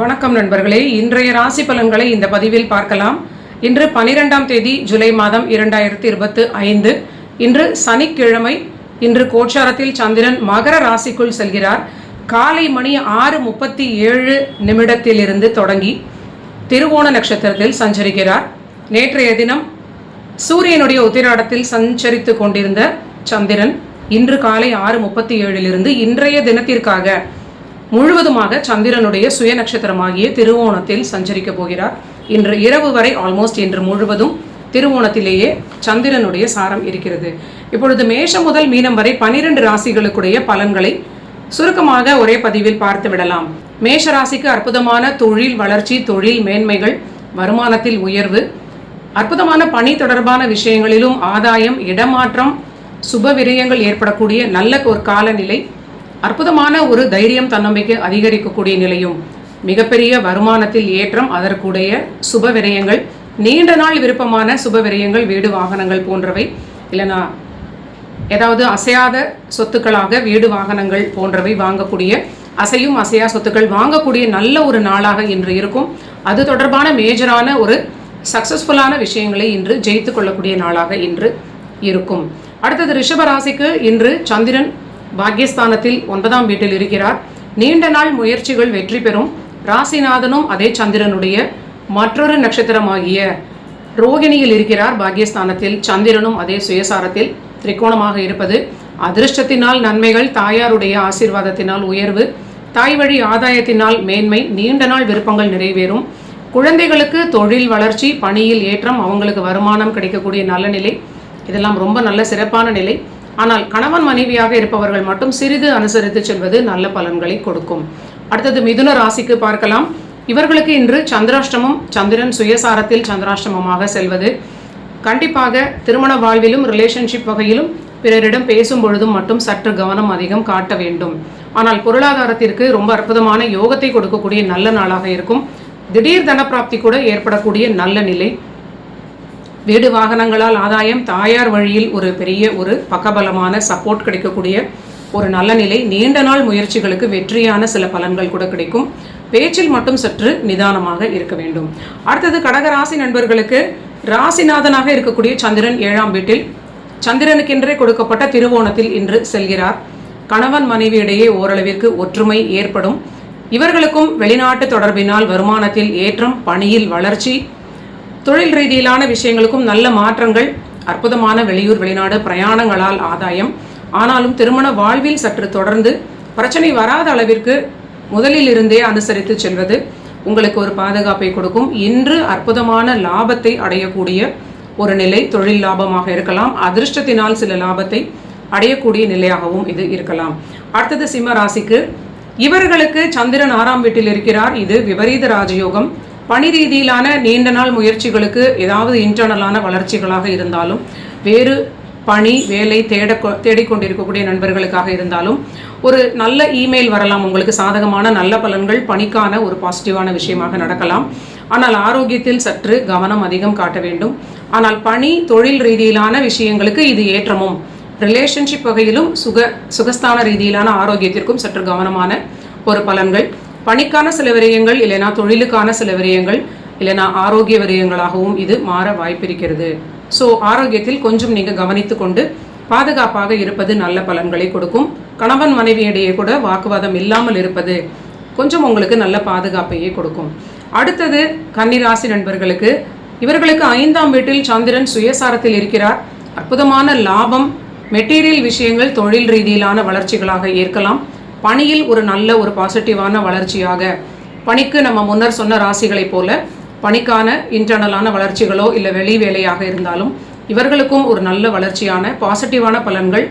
வணக்கம் நண்பர்களே. இன்றைய ராசி பலன்களை இந்த பதிவில் பார்க்கலாம். இன்று பனிரெண்டாம் தேதி ஜூலை மாதம் இரண்டாயிரத்தி இருபத்து ஐந்து. இன்று சனிக்கிழமை இன்று கோச்சாரத்தில் சந்திரன் மகர ராசிக்குள் செல்கிறார். காலை மணி ஆறு முப்பத்தி ஏழு நிமிடத்திலிருந்து தொடங்கி திருவோண நட்சத்திரத்தில் சஞ்சரிக்கிறார். நேற்றைய தினம் சூரியனுடைய உத்திராடத்தில் சஞ்சரித்து கொண்டிருந்த சந்திரன் இன்று காலை ஆறு முப்பத்தி ஏழிலிருந்து இன்றைய தினத்திற்காக முழுவதுமாக சந்திரனுடைய சுய நட்சத்திரமாகிய திருவோணத்தில் சஞ்சரிக்க போகிறார். இன்று இரவு வரை ஆல்மோஸ்ட் இன்று முழுவதும் திருவோணத்திலேயே சந்திரனுடைய சாரம் இருக்கிறது. இப்பொழுது மேஷம் முதல் மீனம் வரை பனிரெண்டு ராசிகளுக்குடைய பலன்களை சுருக்கமாக ஒரே பதிவில் பார்த்து விடலாம். மேஷ ராசிக்கு அற்புதமான தொழில் வளர்ச்சி தொழில் மேன்மைகள் வருமானத்தில் உயர்வு அற்புதமான பணி தொடர்பான விஷயங்களிலும் ஆதாயம் இடமாற்றம் சுப விரயங்கள் ஏற்படக்கூடிய நல்ல ஒரு காலநிலை அற்புதமான ஒரு தைரியம் தன்னம்பிக்கை அதிகரிக்கக்கூடிய நிலையும் மிகப்பெரிய வருமானத்தில் ஏற்றம் அதற்குடைய சுப விரயங்கள் நீண்ட நாள் விருப்பமான சுப விரயங்கள் வீடு வாகனங்கள் போன்றவை இல்லைனா ஏதாவது அசையாத சொத்துக்களாக வீடு வாகனங்கள் போன்றவை வாங்கக்கூடிய அசையும் அசையா சொத்துக்கள் வாங்கக்கூடிய நல்ல ஒரு நாளாக இன்று இருக்கும். அது தொடர்பான மேஜரான ஒரு சக்சஸ்ஃபுல்லான விஷயங்களை இன்று ஜெயித்து கொள்ளக்கூடிய நாளாக இன்று இருக்கும். அடுத்தது ரிஷபராசிக்கு இன்று சந்திரன் பாக்யஸ்தானத்தில் ஒன்பதாம் வீட்டில் இருக்கிறார். நீண்ட நாள் முயற்சிகள் வெற்றி பெறும். ராசிநாதனும் அதே சந்திரனுடைய மற்றொரு நட்சத்திரமாகிய ரோகிணியில் இருக்கிறார். பாக்யஸ்தானத்தில் சந்திரனும் அதே சுயசாரத்தில் திரிகோணமாக இருப்பது அதிர்ஷ்டத்தினால் நன்மைகள் தாயாருடைய ஆசீர்வாதத்தினால் உயர்வு தாய் வழி ஆதாயத்தினால் மேன்மை நீண்ட நாள் விருப்பங்கள் நிறைவேறும். குழந்தைகளுக்கு தொழில் வளர்ச்சி பணியில் ஏற்றம் அவங்களுக்கு வருமானம் கிடைக்கக்கூடிய நல்ல நிலை. இதெல்லாம் ரொம்ப நல்ல சிறப்பான நிலை. ஆனால் கணவன் மனைவியாக இருப்பவர்கள் மட்டும் சிறிது அனுசரித்து செல்வது நல்ல பலன்களை கொடுக்கும். அடுத்தது மிதுன ராசிக்கு பார்க்கலாம். இவர்களுக்கு இன்று சந்திராஷ்டமம் சந்திரன் சுயசாரத்தில் சந்திராஷ்டமமாக செல்வது. கண்டிப்பாக திருமண வாழ்விலும் ரிலேஷன்ஷிப் வகையிலும் பிறரிடம் பேசும் பொழுதும் மட்டும் சற்று கவனம் அதிகம் காட்ட வேண்டும். ஆனால் பொருளாதாரத்திற்கு ரொம்ப அற்புதமான யோகத்தை கொடுக்கக்கூடிய நல்ல நாளாக இருக்கும். திடீர் தனப்பிராப்தி கூட ஏற்படக்கூடிய நல்ல நிலை. வீடு வாகனங்களால் ஆதாயம் தாயார் வழியில் ஒரு பெரிய ஒரு பக்கபலமான சப்போர்ட் கிடைக்கக்கூடிய ஒரு நல்ல நிலை. நீண்ட நாள் முயற்சிகளுக்கு வெற்றியான சில பலன்கள் கூட கிடைக்கும். பேச்சில் மட்டும் சற்று நிதானமாக இருக்க வேண்டும். அடுத்தது கடக ராசி நண்பர்களுக்கு ராசிநாதனாக இருக்கக்கூடிய சந்திரன் ஏழாம் வீட்டில். சந்திரனுக்கென்றே கொடுக்கப்பட்ட திருவோணத்தில் இன்று செல்கிறார். கணவன் மனைவியிடையே ஓரளவிற்கு ஒற்றுமை ஏற்படும். இவர்களுக்கும் வெளிநாட்டு தொடர்பினால் வருமானத்தில் ஏற்றம் பணியில் வளர்ச்சி தொழில் ரீதியிலான விஷயங்களுக்கும் நல்ல மாற்றங்கள் அற்புதமான வெளியூர் வெளிநாடு பிரயாணங்களால் ஆதாயம். ஆனாலும் திருமண வாழ்வில் சற்று தொடர்ந்து பிரச்சனை வராத அளவிற்கு முதலில் இருந்தே அனுசரித்து செல்வது உங்களுக்கு ஒரு பாதுகாப்பை கொடுக்கும். இன்று அற்புதமான லாபத்தை அடையக்கூடிய ஒரு நிலை தொழில் லாபமாக இருக்கலாம். அதிர்ஷ்டத்தினால் சில லாபத்தை அடையக்கூடிய நிலையாகவும் இது இருக்கலாம். அடுத்தது சிம்ம ராசிக்கு. இவர்களுக்கு சந்திரன் ஆறாம் வீட்டில் இருக்கிறார். இது விபரீத ராஜயோகம். பணி ரீதியிலான நீண்ட நாள் முயற்சிகளுக்கு ஏதாவது இன்டர்னலான வளர்ச்சிகளாக இருந்தாலும் வேறு பணி வேலை தேட தேடிக்கொண்டிருக்கக்கூடிய நண்பர்களுக்காக இருந்தாலும் ஒரு நல்ல இமெயில் வரலாம் உங்களுக்கு சாதகமான நல்ல பலன்கள் பணிக்கான ஒரு பாசிட்டிவான விஷயமாக நடக்கலாம். ஆனால் ஆரோக்கியத்தில் சற்று கவனம் அதிகம் காட்ட வேண்டும். ஆனால் பணி தொழில் ரீதியிலான விஷயங்களுக்கு இது ஏற்றமும். ரிலேஷன்ஷிப் வகையிலும் சுக சுகஸ்தான ரீதியிலான ஆரோக்கியத்திற்கும் சற்று கவனமான ஒரு பலன்கள். பணிக்கான சில விரயங்கள் இல்லைனா தொழிலுக்கான சில விரயங்கள் இல்லைனா ஆரோக்கிய விரயங்களாகவும் இது மாற வாய்ப்பிருக்கிறது. ஸோ ஆரோக்கியத்தில் கொஞ்சம் நீங்கள் கவனித்து கொண்டு பாதுகாப்பாக இருப்பது நல்ல பலன்களை கொடுக்கும். கணவன் மனைவியிடையே கூட வாக்குவாதம் இல்லாமல் இருப்பது கொஞ்சம் உங்களுக்கு நல்ல பாதுகாப்பையே கொடுக்கும். அடுத்தது கன்னிராசி நண்பர்களுக்கு இவர்களுக்கு ஐந்தாம் வீட்டில் சந்திரன் சுயசாரத்தில் இருக்கிறார். அற்புதமான லாபம் மெட்டீரியல் விஷயங்கள் தொழில் ரீதியிலான வளர்ச்சிகளாக ஏற்கலாம். பணியில் ஒரு நல்ல ஒரு பாசிட்டிவான வளர்ச்சியாக. பணிக்கு நம்ம முன்னர் சொன்ன ராசிகளைப் போல பணிக்கான இன்டர்னலான வளர்ச்சிகளோ இல்லை வெளி வேலையாக இருந்தாலும் இவர்களுக்கும் ஒரு நல்ல வளர்ச்சியான பாசிட்டிவான பலன்கள்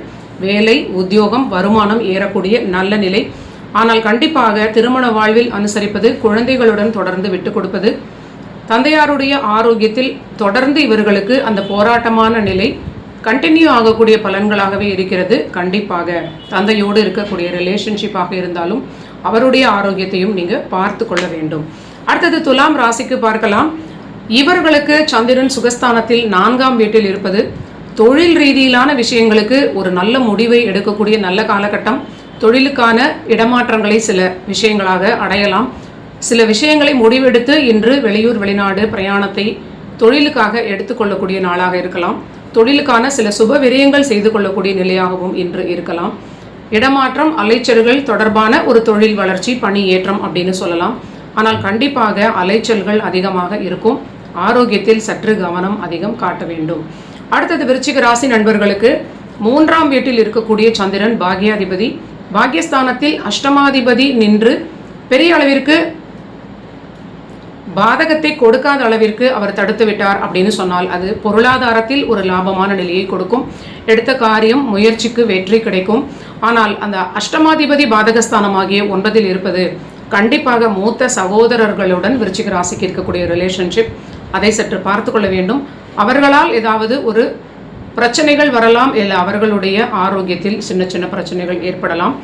வேலை உத்தியோகம் வருமானம் ஏறக்கூடிய நல்ல நிலை. ஆனால் கண்டிப்பாக திருமண வாழ்வில் அனுசரிப்பது குழந்தைகளுடன் தொடர்ந்து விட்டு கொடுப்பது தந்தையாருடைய ஆரோக்கியத்தில் தொடர்ந்து இவர்களுக்கு அந்த போராட்டமான நிலை கண்டினியூ ஆகக்கூடிய பலன்களாகவே இருக்கிறது. கண்டிப்பாக தந்தையோடு இருக்கக்கூடிய ரிலேஷன்ஷிப்பாக இருந்தாலும் அவருடைய ஆரோக்கியத்தையும் நீங்கள் பார்த்து கொள்ள வேண்டும். அடுத்தது துலாம் ராசிக்கு பார்க்கலாம். இவர்களுக்கு சந்திரன் சுகஸ்தானத்தில் நான்காம் வீட்டில் இருப்பது தொழில் ரீதியிலான விஷயங்களுக்கு ஒரு நல்ல முடிவை எடுக்கக்கூடிய நல்ல காலகட்டம். தொழிலுக்கான இடமாற்றங்களை சில விஷயங்களாக அடையலாம். சில விஷயங்களை முடிவெடுத்து இன்று வெளியூர் வெளிநாடு பிரயாணத்தை தொழிலுக்காக எடுத்துக்கொள்ளக்கூடிய நாளாக இருக்கலாம். தொழிலுக்கான சில சுப விரயங்கள் செய்து கொள்ளக்கூடிய நிலையாகவும் இன்று இருக்கலாம். இடமாற்றம் அலைச்சல்கள் தொடர்பான ஒரு தொழில் வளர்ச்சி பணி ஏற்றம் அப்படின்னு சொல்லலாம். ஆனால் கண்டிப்பாக அலைச்சல்கள் அதிகமாக இருக்கும். ஆரோக்கியத்தில் சற்று கவனம் அதிகம் காட்ட வேண்டும். அடுத்தது விருச்சிக ராசி நண்பர்களுக்கு மூன்றாம் வீட்டில் இருக்கக்கூடிய சந்திரன் பாக்யாதிபதி. பாக்யஸ்தானத்தில் அஷ்டமாதிபதி நின்று பெரிய அளவிற்கு பாதகத்தை கொடுக்காத அளவிற்கு அவர் தடுத்து விட்டார் அப்படின்னு சொன்னால் அது பொருளாதாரத்தில் ஒரு லாபமான நிலையை கொடுக்கும். எடுத்த காரியம் முயற்சிக்கு வெற்றி கிடைக்கும். ஆனால் அந்த அஷ்டமாதிபதி பாதகஸ்தானமாகிய ஒன்பதில் இருப்பது கண்டிப்பாக மூத்த சகோதரர்களுடன் விருச்சிக ராசிக்கு இருக்கக்கூடிய ரிலேஷன்ஷிப் அதை சற்று பார்த்து கொள்ள வேண்டும். அவர்களால் ஏதாவது ஒரு பிரச்சனைகள் வரலாம். இல்லை அவர்களுடைய ஆரோக்கியத்தில் சின்ன சின்ன பிரச்சனைகள் ஏற்படலாம்.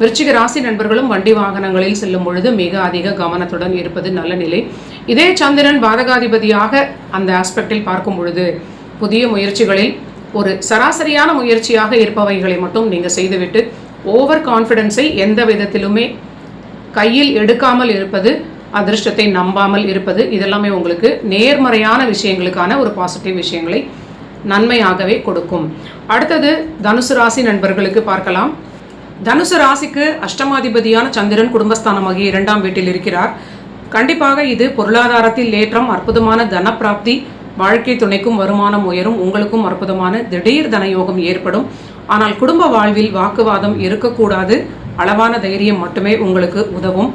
விருச்சிக ராசி நண்பர்களும் வண்டி வாகனங்களில் செல்லும் பொழுது மிக அதிக கவனத்துடன் இருப்பது நல்ல நிலை. இதே சந்திரன் பாதகாதிபதியாக அந்த ஆஸ்பெக்டில் பார்க்கும் பொழுது புதிய முயற்சிகளில் ஒரு சராசரியான முயற்சியாக இருப்பவைகளை மட்டும் நீங்கள் செய்துவிட்டு ஓவர் கான்ஃபிடென்ஸை எந்த விதத்திலுமே கையில் எடுக்காமல் இருப்பது அதிர்ஷ்டத்தை நம்பாமல் இருப்பது இதெல்லாமே உங்களுக்கு நேர்மறையான விஷயங்களுக்கான ஒரு பாசிட்டிவ் விஷயங்களை நன்மையாகவே கொடுக்கும். அடுத்தது தனுசு ராசி நண்பர்களுக்கு பார்க்கலாம். தனுசு ராசிக்கு அஷ்டமாதிபதியான சந்திரன் குடும்பஸ்தானமாகிய இரண்டாம் வீட்டில் இருக்கிறார். கண்டிப்பாக இது பொருளாதாரத்தில் ஏற்றம் அற்புதமான தனப்பிராப்தி வாழ்க்கை துணைக்கும் வருமானம் உயரும் உங்களுக்கும் அற்புதமான திடீர் தனயோகம் ஏற்படும். ஆனால் குடும்ப வாழ்வில் வாக்குவாதம் இருக்கக்கூடாது. அளவான தைரியம் மட்டுமே உங்களுக்கு உதவும்.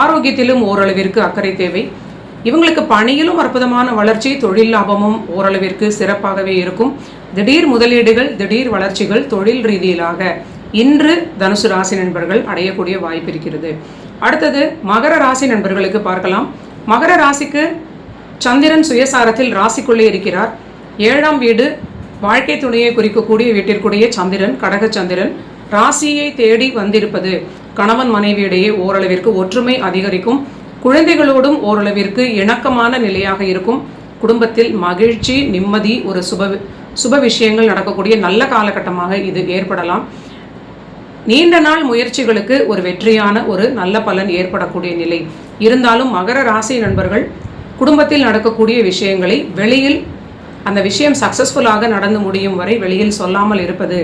ஆரோக்கியத்திலும் ஓரளவிற்கு அக்கறை தேவை. இவங்களுக்கு பணியிலும் அற்புதமான வளர்ச்சி தொழில் லாபமும் ஓரளவிற்கு சிறப்பாகவே இருக்கும். திடீர் முதலீடுகள் திடீர் வளர்ச்சிகள் தொழில் ரீதியிலாக இன்று தனுசு ராசி நண்பர்கள் அடையக்கூடிய வாய்ப்பு இருக்கிறது. அடுத்தது மகர ராசி நண்பர்களுக்கு பார்க்கலாம். மகர ராசிக்கு சந்திரன் சுயசாரத்தில் ராசிக்குள்ளே இருக்கிறார். ஏழாம் வீடு வாழ்க்கை துணையை குறிக்கக்கூடிய வீட்டிற்குடைய சந்திரன் கடக சந்திரன் ராசியை தேடி வந்திருப்பது. கணவன் மனைவியிடையே ஓரளவிற்கு ஒற்றுமை அதிகரிக்கும். குழந்தைகளோடும் ஓரளவிற்கு இணக்கமான நிலையாக இருக்கும். குடும்பத்தில் மகிழ்ச்சி நிம்மதி ஒரு சுப சுப விஷயங்கள் நடக்கக்கூடிய நல்ல காலகட்டமாக இது ஏற்படலாம். நீண்ட நாள் முயற்சிகளுக்கு ஒரு வெற்றியான ஒரு நல்ல பலன் ஏற்படக்கூடிய நிலை. இருந்தாலும் மகர ராசி நண்பர்கள் குடும்பத்தில் நடக்கக்கூடிய விஷயங்களை வெளியில் அந்த விஷயம் சக்சஸ்ஃபுல்லாக நடந்து முடியும் வரை வெளியில் சொல்லாமல் இருப்பது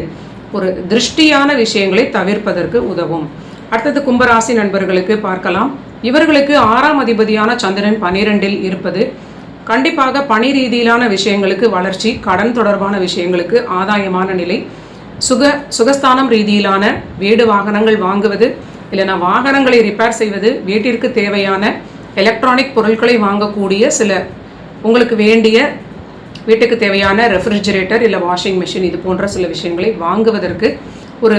ஒரு திருஷ்டியான விஷயங்களை தவிர்ப்பதற்கு உதவும். அடுத்தது கும்பராசி நண்பர்களுக்கு பார்க்கலாம். இவர்களுக்கு ஆறாம் அதிபதியான சந்திரன் பனிரெண்டில் இருப்பது கண்டிப்பாக பணி ரீதியிலான விஷயங்களுக்கு வளர்ச்சி கடன் தொடர்பான விஷயங்களுக்கு ஆதாயமான நிலை. சுக சுகஸ்தானம் ரீதியிலான வீடு வாகனங்கள் வாங்குவது இல்லைனா வாகனங்களை ரிப்பேர் செய்வது வீட்டிற்கு தேவையான எலக்ட்ரானிக் பொருட்களை வாங்கக்கூடிய சில உங்களுக்கு வேண்டிய வீட்டுக்கு தேவையான ரெஃப்ரிஜிரேட்டர் இல்லை வாஷிங் மிஷின் இது போன்ற சில விஷயங்களை வாங்குவதற்கு ஒரு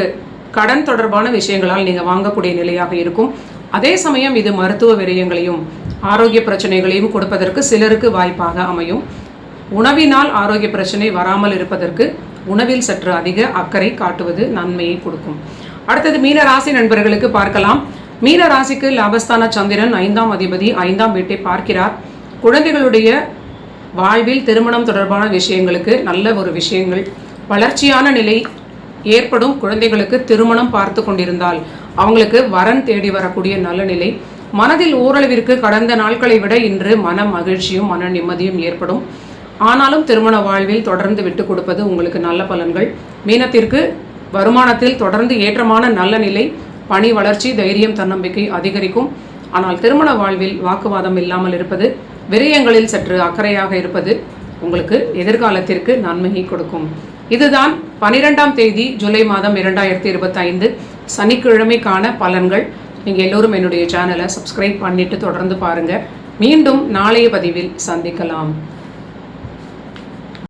கடன் தொடர்பான விஷயங்களால் நீங்கள் வாங்கக்கூடிய நிலையாக இருக்கும். அதே சமயம் இது மருத்துவ விரயங்களையும் ஆரோக்கிய பிரச்சனைகளையும் கொடுப்பதற்கு சிலருக்கு வாய்ப்பாக அமையும். உணவினால் ஆரோக்கிய பிரச்சனை வராமல் இருப்பதற்கு உணவில் சற்று அதிக அக்கறை காட்டுவது நன்மையை கொடுக்கும். அடுத்தது மீன ராசி நண்பர்களுக்கு பார்க்கலாம். மீன ராசிக்கு லாபஸ்தான சந்திரன் ஐந்தாம் அதிபதி ஐந்தாம் வீட்டை பார்க்கிறார். குழந்தைகளுடைய வாழ்வில் திருமணம் தொடர்பான விஷயங்களுக்கு நல்ல ஒரு விஷயங்கள். வளர்ச்சியான நிலை ஏற்படும். குழந்தைகளுக்கு திருமணம் பார்த்து கொண்டிருந்தால் அவங்களுக்கு வரன் தேடி வரக்கூடிய நல்ல நிலை. மனதில் ஓரளவிற்கு கடந்த நாட்களை விட இன்று மன மகிழ்ச்சியும் மன நிம்மதியும் ஏற்படும். ஆனாலும் திருமண வாழ்வில் தொடர்ந்து விட்டு கொடுப்பது உங்களுக்கு நல்ல பலன்கள். மீனத்திற்கு வருமானத்தில் தொடர்ந்து ஏற்றமான நல்ல நிலை பணி வளர்ச்சி தைரியம் தன்னம்பிக்கை அதிகரிக்கும். ஆனால் திருமண வாழ்வில் வாக்குவாதம் இல்லாமல் இருப்பது விரயங்களில் சற்று அக்கறையாக இருப்பது உங்களுக்கு எதிர்காலத்திற்கு நன்மையை கொடுக்கும். இதுதான் பனிரெண்டாம் தேதி ஜூலை மாதம் இரண்டாயிரத்தி இருபத்தைந்து. சனிக்கிழமைக்கான பலன்கள். நீங்கள் எல்லோரும் என்னுடைய சேனலை சப்ஸ்கிரைப் பண்ணிட்டு தொடர்ந்து பாருங்கள் மீண்டும் நாளைய பதிவில் சந்திக்கலாம்.